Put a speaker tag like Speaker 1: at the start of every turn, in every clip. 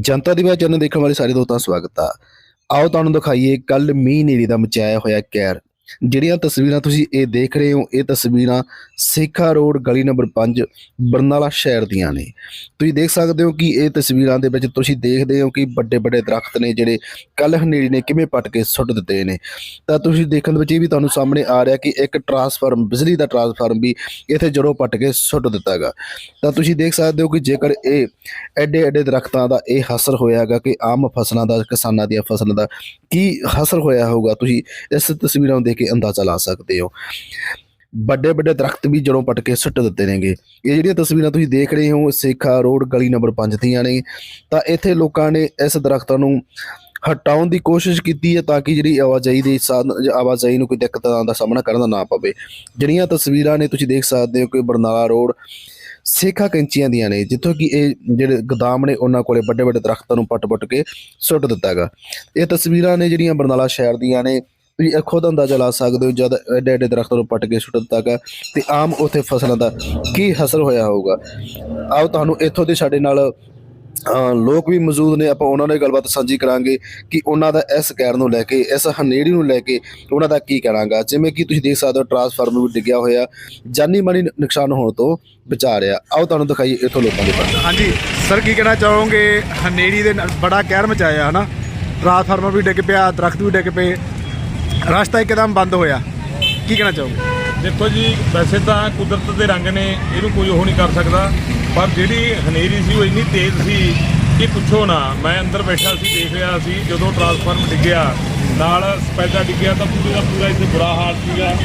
Speaker 1: ਜਨਤਾ ਦੀ ਆਵਾਜ਼ ਚੈਨਲ ਦੇਖਣ ਵਾਲੇ ਸਾਰੇ ਦੋਸਤਾਂ ਦਾ ਸਵਾਗਤ ਆ। ਆਓ ਤੁਹਾਨੂੰ ਦਿਖਾਈਏ ਕੱਲ ਮੀਂਹ ਨੇਰੀ ਦਾ ਮਚਾਇਆ ਹੋਇਆ ਕਹਿਰ ਜਿਹੜੀਆਂ ਤਸਵੀਰਾਂ ਤੁਸੀਂ ਇਹ ਦੇਖ ਰਹੇ ਹੋ, ਇਹ ਤਸਵੀਰਾਂ ਸੇਖਾ ਰੋਡ ਗਲੀ ਨੰਬਰ 5 ਬਰਨਾਲਾ ਸ਼ਹਿਰ ਦੀਆਂ ਨੇ। ਤੁਸੀਂ ਦੇਖ ਸਕਦੇ ਹੋ ਕਿ ਇਹ ਤਸਵੀਰਾਂ ਦੇ ਵਿੱਚ ਤੁਸੀਂ ਦੇਖਦੇ ਹੋ ਕਿ ਵੱਡੇ ਵੱਡੇ ਦਰਖਤ ਨੇ ਜਿਹੜੇ ਕੱਲ ਹਨੇਰੀ ਨੇ ਕਿਵੇਂ ਪੱਟ ਕੇ ਸੁੱਟ ਦਿੱਤੇ ਨੇ। ਤਾਂ ਤੁਸੀਂ ਦੇਖਣ ਦੇ ਵਿੱਚ ਇਹ ਵੀ ਤੁਹਾਨੂੰ ਸਾਹਮਣੇ ਆ ਰਿਹਾ ਕਿ ਇੱਕ ਟਰਾਂਸਫਾਰਮ, ਬਿਜਲੀ ਦਾ ਟਰਾਂਸਫਾਰਮ ਵੀ ਇੱਥੇ ਜੜੋਂ ਪੱਟ ਕੇ ਸੁੱਟ ਦਿੱਤਾ ਗਾ। ਤਾਂ ਤੁਸੀਂ ਦੇਖ ਸਕਦੇ ਹੋ ਕਿ ਜੇਕਰ ਇਹ ਐਡੇ ਐਡੇ ਦਰਖਤਾਂ ਦਾ ਇਹ ਹਸਰ ਹੋਇਆਗਾ ਕਿ ਆਮ ਫਸਲਾਂ ਦਾ, ਕਿਸਾਨਾਂ ਦੀਆਂ ਫਸਲਾਂ ਦਾ ਕੀ ਹਸਰ ਹੋਇਆ ਹੋਊਗਾ, ਤੁਸੀਂ ਇਸ ਤਸਵੀਰਾਂ ਨੂੰ ਦੇਖ ਕੇ ਅੰਦਾਜ਼ਾ ਲਾ ਸਕਦੇ ਹੋ। ਵੱਡੇ ਵੱਡੇ ਦਰਖਤ ਵੀ ਜੜੋਂ ਪੱਟ ਕੇ ਸੁੱਟ ਦਿੱਤੇ ਨੇਗੇ। ਇਹ ਜਿਹੜੀਆਂ ਤਸਵੀਰਾਂ ਤੁਸੀਂ ਦੇਖ ਰਹੇ ਹੋ, ਸੇਖਾ ਰੋਡ ਗਲੀ ਨੰਬਰ 5 ਦੀਆਂ ਨੇ। ਤਾਂ ਇੱਥੇ ਲੋਕਾਂ ਨੇ ਇਸ ਦਰਖਤਾਂ ਨੂੰ ਹਟਾਉਣ ਦੀ ਕੋਸ਼ਿਸ਼ ਕੀਤੀ ਹੈ ਤਾਂ ਕਿ ਜਿਹੜੀ ਆਵਾਜਾਈ ਦੇ ਸਾਧਨ, ਆਵਾਜਾਈ ਨੂੰ ਕੋਈ ਦਿੱਕਤਾਂ ਦਾ ਸਾਹਮਣਾ ਕਰਨ ਦਾ ਨਾ ਪਵੇ। ਜਿਹੜੀਆਂ ਤਸਵੀਰਾਂ ਨੇ ਤੁਸੀਂ ਦੇਖ ਸਕਦੇ ਹੋ ਕਿ ਬਰਨਾਲਾ ਰੋਡ ਸੇਖਾ ਕੈਂਚੀਆਂ ਦੀਆਂ ਨੇ, ਜਿੱਥੋਂ ਕਿ ਇਹ ਜਿਹੜੇ ਗੋਦਾਮ ਨੇ, ਉਹਨਾਂ ਕੋਲੇ ਵੱਡੇ ਵੱਡੇ ਦਰਖਤਾਂ ਨੂੰ ਪੱਟ-ਪੱਟ ਕੇ ਸੁੱਟ ਦਿੱਤਾਗਾ ਇਹ ਤਸਵੀਰਾਂ ਨੇ ਜਿਹੜੀਆਂ ਬਰਨਾਲਾ ਸ਼ਹਿਰ ਦੀਆਂ ਨੇ ਤੁਸੀਂ ਖੁਦ ਅੰਦਾਜ਼ਾ ਲਾ ਸਕਦੇ ਹੋ ਜਦ ਐਡੇ ਐਡੇ ਦਰਖਤਾਂ ਨੂੰ ਪੱਟ ਕੇ ਸੁੱਟ ਦਿੱਤਾ ਦਿੱਤਾਗਾ ਤੇ ਆਮ ਉੱਥੇ ਫਸਲਾਂ ਦਾ ਕੀ ਅਸਰ ਹੋਇਆ ਹੋਊਗਾ? ਆਓ ਤੁਹਾਨੂੰ ਇੱਥੋਂ ਦੇ ਸਾਡੇ ਨਾਲ ਲੋਕ ਵੀ ਮੌਜੂਦ ਨੇ, ਆਪਾਂ ਉਹਨਾਂ ਨਾਲ ਗੱਲਬਾਤ ਸਾਂਝੀ ਕਰਾਂਗੇ ਕਿ ਉਹਨਾਂ ਦਾ ਇਸ ਕਹਿਰ ਨੂੰ ਲੈ ਕੇ, ਇਸ ਹਨੇਰੀ ਨੂੰ ਲੈ ਕੇ ਉਹਨਾਂ ਦਾ ਕੀ ਕਹਿਣਾਗਾ? ਜਿਵੇਂ ਕਿ ਤੁਸੀਂ ਦੇਖ ਸਕਦੇ ਹੋ ਟਰਾਂਸਫਾਰਮਰ ਵੀ ਡਿੱਗਿਆ ਹੋਇਆ, ਜਾਨੀ ਮਾਨੀ ਨੁਕਸਾਨ ਹੋਣ ਤੋਂ ਬਚਾ ਰਿਹਾ। ਆਓ ਤੁਹਾਨੂੰ ਦਿਖਾਈਏ ਇੱਥੋਂ ਲੋਕਾਂ ਦੇ ਪਰ
Speaker 2: ਹਾਂਜੀ, ਸਰ ਕੀ ਕਹਿਣਾ ਚਾਹੋਗੇ? ਹਨੇਰੀ ਦੇ ਨਾਲ ਬੜਾ ਕਹਿਰ ਮਚਾਇਆ, ਹਨਾ? ਟਰਾਂਸਫਾਰਮਰ ਵੀ ਡਿੱਗ ਪਿਆ, ਦਰਖਤ ਵੀ ਡਿੱਗ ਪਏ। ਰਸਤਾ ਇੱਕਦਮ ਬੰਦ ਹੋਇਆ। ਕੀ ਕਹਿਣਾ ਚਾਹੋਗੇ?
Speaker 3: ਦੇਖੋ ਜੀ, ਵੈਸੇ ਤਾਂ ਕੁਦਰਤ ਦੇ ਰੰਗ ਨੇ, ਇਹਨੂੰ ਕੋਈ ਉਹ ਨਹੀਂ ਕਰ ਸਕਦਾ। ਪਰ ਜਿਹੜੀ ਹਨੇਰੀ ਸੀ, ਉਹ ਇੰਨੀ ਤੇਜ਼ ਸੀ ਕਿ ਪੁੱਛੋ ਨਾ, ਮੈਂ ਅੰਦਰ ਬੈਠਾ ਸੀ, ਦੇਖ ਰਿਹਾ ਸੀ, ਜਦੋਂ ਟਰਾਂਸਫਾਰਮ ਡਿੱਗਿਆ, ਨਾਲ ਸਪੈਦਾ ਡਿੱਗਿਆ, ਤਾਂ ਪੂਰੇ ਦਾ ਪੂਰਾ ਇੱਥੇ ਬੁਰਾ ਹਾਲ ਸੀਗਾ।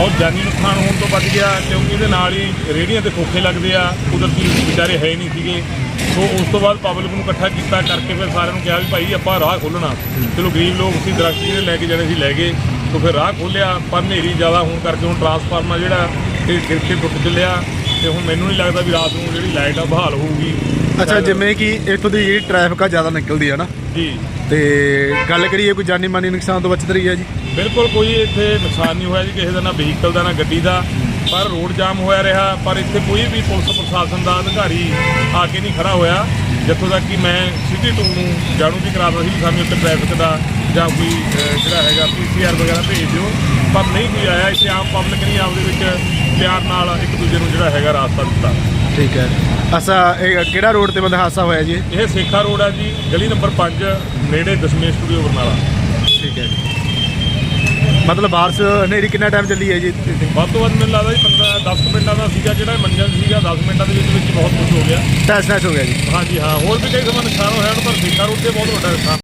Speaker 3: ਔਰ ਜਾਨੀ ਨੁਕਸਾਨ ਹੋਣ ਤੋਂ ਬਚ ਗਿਆ ਕਿਉਂਕਿ ਇਹਦੇ ਨਾਲ ਹੀ ਰੇਹੜੀਆਂ ਤੇ ਖੋਖੇ ਲੱਗਦੇ ਆ ਕੁਦਰਤੀ ਵਿਚਾਰੇ ਹੈ ਹੀ ਨਹੀਂ ਸੀਗੇ। ਸੋ ਉਸ ਤੋਂ ਬਾਅਦ ਪਬਲਿਕ ਨੂੰ ਇਕੱਠਾ ਕੀਤਾ ਕਰਕੇ ਫਿਰ ਸਾਰਿਆਂ ਨੂੰ ਕਿਹਾ ਵੀ ਭਾਈ ਆਪਾਂ ਰਾਹ ਖੋਲਣਾ ਚਲੋ ਗਰੀਬ ਲੋਕ ਸੀ ਦਰਖਤ ਜਿਹੜੇ ਲੈ ਕੇ ਜਾਣੇ ਸੀ ਲੈ ਗਏ। ਸੋ ਫਿਰ ਰਾਹ ਖੋਲਿਆ ਪਰ ਹਨੇਰੀ ਜ਼ਿਆਦਾ ਹੋਣ ਕਰਕੇ ਹੁਣ ਟਰਾਂਸਫਾਰਮਰ ਜਿਹੜਾ ਇਹ ਗਿਰ ਕੇ ਟੁੱਟ ਚੱਲਿਆ ਤੇ ਹੁਣ ਮੈਨੂੰ ਨਹੀਂ ਲੱਗਦਾ ਵੀ ਰਾਤ ਨੂੰ ਜਿਹੜੀ ਲਾਈਟ ਆ ਬਹਾਲ ਹੋਊਗੀ।
Speaker 2: ਅੱਛਾ ਜਿਵੇਂ ਕਿ ਇੱਥੋਂ ਦੀ ਜਿਹੜੀ ਟ੍ਰੈਫਿਕ ਆ ਜ਼ਿਆਦਾ ਨਿਕਲਦੀ ਹੈ ਨਾ।
Speaker 3: ਜੀ।
Speaker 2: ਤੇ ਗੱਲ ਕਰੀਏ ਕੋਈ ਜਾਨੀ ਮਾਨੀ ਨੁਕਸਾਨ ਤੋਂ ਬਚਤ ਰਹੀ ਹੈ ਜੀ?
Speaker 3: ਬਿਲਕੁਲ ਕੋਈ ਇੱਥੇ ਨੁਕਸਾਨ ਨਹੀਂ ਹੋਇਆ ਜੀ, ਕਿਸੇ ਦਾ ਨਾ ਵਹੀਕਲ ਦਾ ਨਾ ਗੱਡੀ ਦਾ, ਪਰ ਰੋਡ ਜਾਮ ਹੋਇਆ ਰਿਹਾ, ਪਰ ਇੱਥੇ ਕੋਈ ਵੀ ਪੁਲਿਸ ਪ੍ਰਸ਼ਾਸਨ ਦਾ ਅਧਿਕਾਰੀ ਆ ਕੇ ਨਹੀਂ ਖੜਾ ਹੋਇਆ, ਜਿੱਥੋਂ ਤੱਕ ਕਿ ਮੈਂ ਸਿਟੀ ਟੂ ਨੂੰ ਜਾਣੂ ਵੀ ਕਰਾਦਾ ਸੀ ਸਾਨੂੰ ਇੱਥੇ ਟ੍ਰੈਫਿਕ ਦਾ ਜਾਂ ਕੋਈ ਜਿਹੜਾ ਹੈਗਾ ਪੀਸੀਆਰ ਵਗੈਰਾ ਭੇਜ ਦਿਓ। ਪਰ ਨਹੀਂ ਕੋਈ ਆਇਆ ਇੱਥੇ ਆਮ ਪਬਲਿਕ ਨਹੀਂ ਆਪਦੇ ਵਿੱਚ ਪਿਆਰ ਨਾਲ ਇੱਕ ਦੂਜੇ ਨੂੰ ਜਿਹੜਾ ਹੈਗਾ ਰਾਸਤਾ ਦਿੱਤਾ।
Speaker 2: ਠੀਕ ਹੈ। ਅੱਛਾ ਇਹ ਕਿਹੜਾ ਰੋਡ ਤੇ ਬੰਦਾ ਹਾਦਸਾ ਹੋਇਆ ਜੀ?
Speaker 3: ਇਹ ਸੇਖਾ ਰੋਡ ਆ ਜੀ ਗਲੀ ਨੰਬਰ 5 ਨੇੜੇ ਦਸ਼ਮੇਸ਼ ਸਟੂਡੀਓ ਬਰਨਾਲਾ।
Speaker 2: ਠੀਕ ਹੈ। ਮਤਲਬ ਬਾਰਿਸ਼ ਹਨੇਰੀ ਕਿੰਨਾ ਟਾਈਮ ਚੱਲੀ ਹੈ ਜੀ?
Speaker 3: ਵੱਧ ਤੋਂ ਵੱਧ ਮੈਨੂੰ ਲੱਗਦਾ ਜੀ 15 10 ਮਿੰਟਾਂ ਦਾ ਸੀਗਾ ਜਿਹੜਾ ਮੰਜ਼ਲ ਸੀਗਾ 10 ਮਿੰਟਾਂ ਦੇ ਵਿੱਚ ਵਿੱਚ ਬਹੁਤ ਕੁਝ ਹੋ ਗਿਆ।
Speaker 2: ਤਹਿਸ ਨਹਿਸ ਹੋ ਗਿਆ ਜੀ।
Speaker 3: ਹਾਂਜੀ ਹਾਂ ਹੋਰ ਵੀ ਕਈ ਸਮਾਂ ਨੁਕਸਾਨ ਹੋਇਆ ਪਰ ਸੇਖਾ ਰੋਡ ਤੇ ਬਹੁਤ ਵੱਡਾ ਨੁਕਸਾਨ।